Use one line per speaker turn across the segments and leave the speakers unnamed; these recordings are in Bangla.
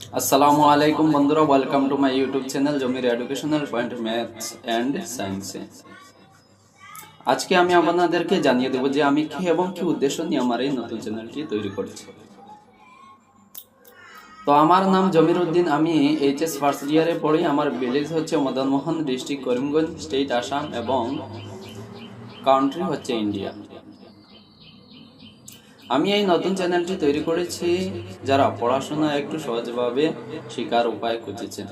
আসসালামু আলাইকুম বন্ধুরা। Welcome to my YouTube channel Jamir educational point maths and সায়েন্সে আজকে আমি আপনাদেরকে জানিয়ে দেবো যে আমি কি এবং কি উদ্দেশ্য নিয়ে আমার এই নতুন চ্যানেলটি তৈরি করেছি। তো আমার নাম জমির উদ্দিন। আমি এইচএস ফার্স্ট ইয়ারে পড়ি। আমার ভিলেজ হচ্ছে মদনমোহন ডিস্ট্রিক্ট করিমগঞ্জ স্টেট আসাম এবং কাউন্ট্রি হচ্ছে ইন্ডিয়া আমি এই নতুন চ্যানেলটি তৈরি করেছি যারা পড়াশোনা একটু সহজভাবে শেখার উপায় খুঁজেছেন।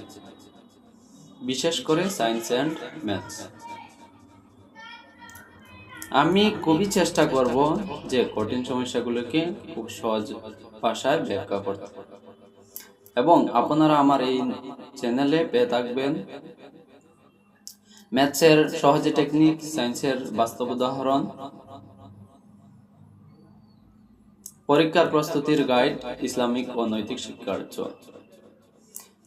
বিশেষ করে সায়েন্স অ্যান্ড ম্যাথস আমি খুবই চেষ্টা করব যে কঠিন সমস্যাগুলোকে খুব সহজ ভাষায় ব্যাখ্যা করতে। এবং আপনারা আমার এই চ্যানেলে পেয়ে থাকবেন। ম্যাথসের সহজে টেকনিক সায়েন্সের বাস্তব উদাহরণ। পরীক্ষার প্রস্তুতির গাইড ইসলামিক ও নৈতিক শিক্ষার চল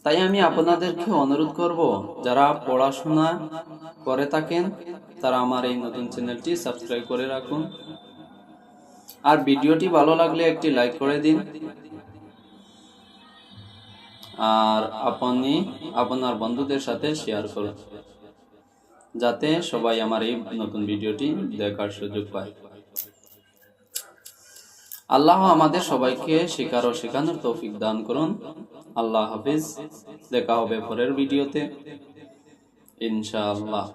তাই আমি আপনাদেরকে অনুরোধ করব, যারা পড়াশোনা করে থাকেন, তারা আমার এই নতুন চ্যানেলটি সাবস্ক্রাইব করে রাখুন। আর ভিডিওটি ভালো লাগলে একটি লাইক করে দিন। আর আপনি আপনার বন্ধুদের সাথে শেয়ার করুন, যাতে সবাই আমার এই নতুন ভিডিওটি দেখার সুযোগ পায়। আল্লাহ আমাদের সবাইকে শেখার ও শেখানোর তৌফিক দান করুন। আল্লাহ হাফিজ। দেখা হবে পরের ভিডিওতে। ইনশাআল্লাহ।